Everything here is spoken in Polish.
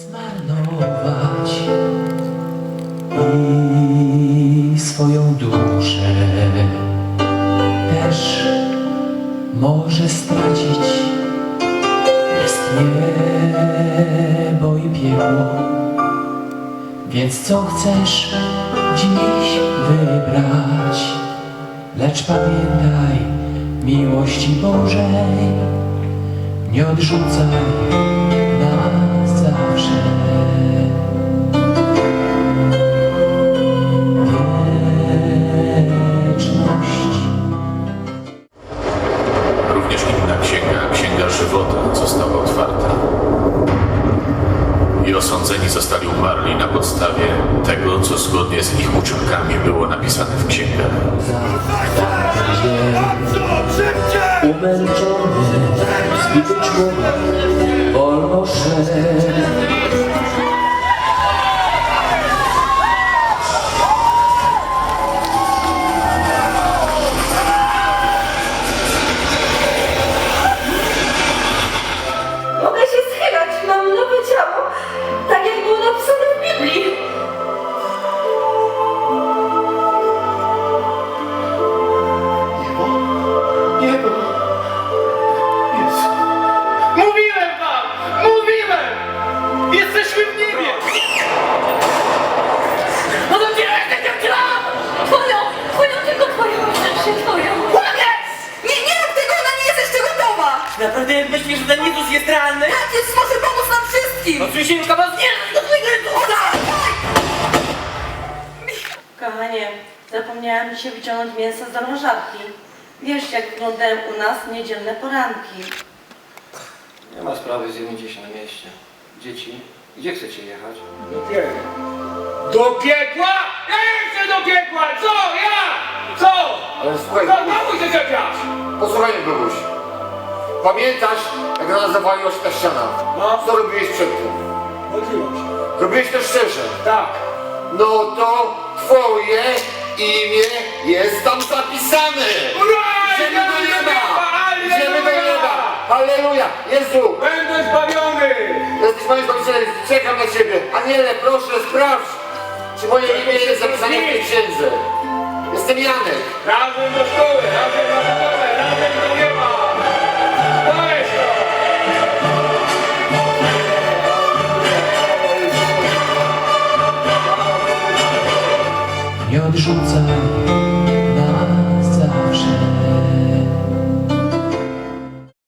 zmarnować i swoją duszę też może stracić. Jest niebo i piekło, więc co chcesz dziś wybrać? Lecz pamiętaj miłości Bożej, nie odrzucaj. Również inna księga, księga żywota, została otwarta. I osądzeni zostali umarli na podstawie tego, co zgodnie z ich uczynkami było napisane w księgach. Umęczony, zbity człowiek, wolno szedł. Naprawdę myślisz, że ten Jezus jest realny? Ojciec może pomóc nam wszystkim. Oczywiście was nie do twojego Jezusa! Kochanie, zapomniałam dzisiaj wyciągnąć mięso z zamrażarki. Wiesz, jak wyglądają u nas niedzielne poranki. Nie ma sprawy, zjemy gdzieś na mieście. Dzieci, gdzie chcecie jechać? Do piekła. Do piekła? Ja nie chcę do piekła! Co? Ja? Co? Ale słuchaj, Co? Znowu się czepiasz! posłuchaj mnie, Boguś. Pamiętasz, jak nazywała się ta ściana? No. Co robiłeś przedtem? Chodziło się. Robiłeś to szczerze. Tak. No to twoje imię jest tam zapisane. Ura! Idziemy do nieba! Idziemy do nieba! Halleluja! Jezu! Będę zbawiony! Jesteś moim zbawicielem, czekam na Ciebie. Aniele, proszę, sprawdź, czy moje imię jest zapisane w tej księdze. Jestem Janek. Razem do szkoły, обижутся